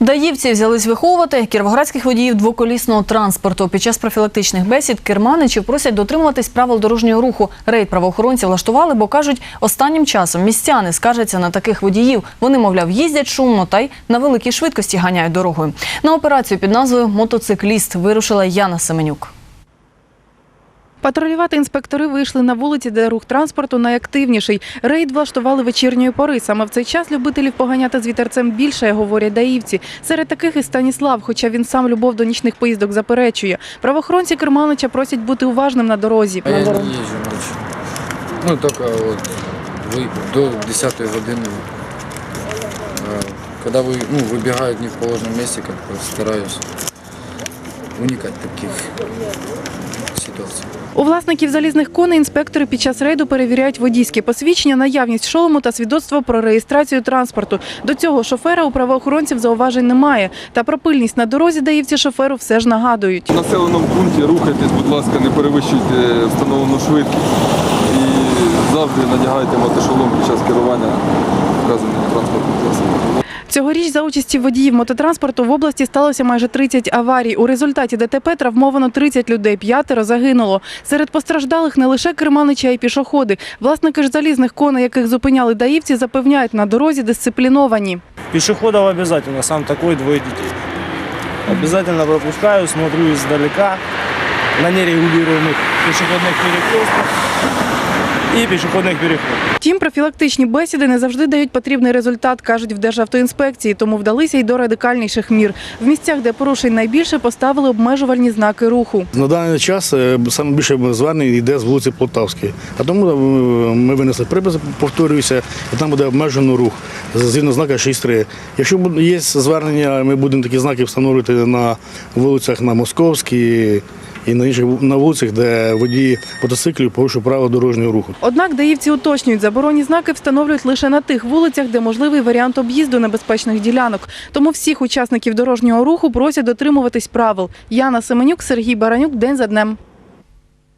Даївці взялись виховувати кіровоградських водіїв двоколісного транспорту. Під час профілактичних бесід керманичів просять дотримуватись правил дорожнього руху. Рейд правоохоронці влаштували, бо кажуть, останнім часом містяни скаржаться на таких водіїв. Вони, мовляв, їздять шумно та й на великій швидкості ганяють дорогою. На операцію під назвою Мотоцикліст вирушила Яна Семенюк. Патрулювати інспектори вийшли на вулиці, де рух транспорту найактивніший. Рейд влаштували вечірньої пори. Саме в цей час любителів поганяти з вітерцем більше, говорять даївці. Серед таких і Станіслав, хоча він сам любов до нічних поїздок заперечує. Правоохоронці Керманича просять бути уважним на дорозі. А я не езжу ночью. Ну, только вот вы, до 10 годины. А, Когда вы, ну, выбегают не в положенном месте, как бы стараюсь уникать таких ситуаций. У власників залізних коней інспектори під час рейду перевіряють водійське посвідчення, наявність шолому та свідоцтво про реєстрацію транспорту. До цього шофера у правоохоронців зауважень немає. Та про пильність на дорозі даївці шоферу все ж нагадують. В населеному пункті рухайтесь, будь ласка, не перевищуйте встановлену швидкість і завжди надягайте мотошолом під час керування вказаним транспортним засобом. Цьогоріч за участі водіїв мототранспорту в області сталося майже 30 аварій. У результаті ДТП травмовано 30 людей, п'ятеро загинуло. Серед постраждалих не лише керманичі, а й пішоходи. Власники ж залізних коней, яких зупиняли даївці, запевняють, на дорозі дисципліновані. Пешеходов обязательно, сам такой, двое детей. Обязательно пропускаю, смотрю издалека на нерегулируемых пешеходных перекрестках и пешеходных переходах. Втім, профілактичні бесіди не завжди дають потрібний результат, кажуть в Державтоінспекції, тому вдалися й до радикальніших мір. В місцях, де порушень найбільше, поставили обмежувальні знаки руху. На даний час е, саме більше звернень йде з вулиці Полтавської. А тому е, ми винесли припис, повторююся, і там буде обмежено рух згідно знака 6.3. Якщо є звернення, ми будемо такі знаки встановлювати на вулицях на Московській і на інших на вулицях, де водії мотоциклів порушують правила дорожнього руху. Однак даївці уточнюють, заборонні знаки встановлюють лише на тих вулицях, де можливий варіант об'їзду небезпечних ділянок. Тому всіх учасників дорожнього руху просять дотримуватись правил. Яна Семенюк, Сергій Баранюк, день за днем.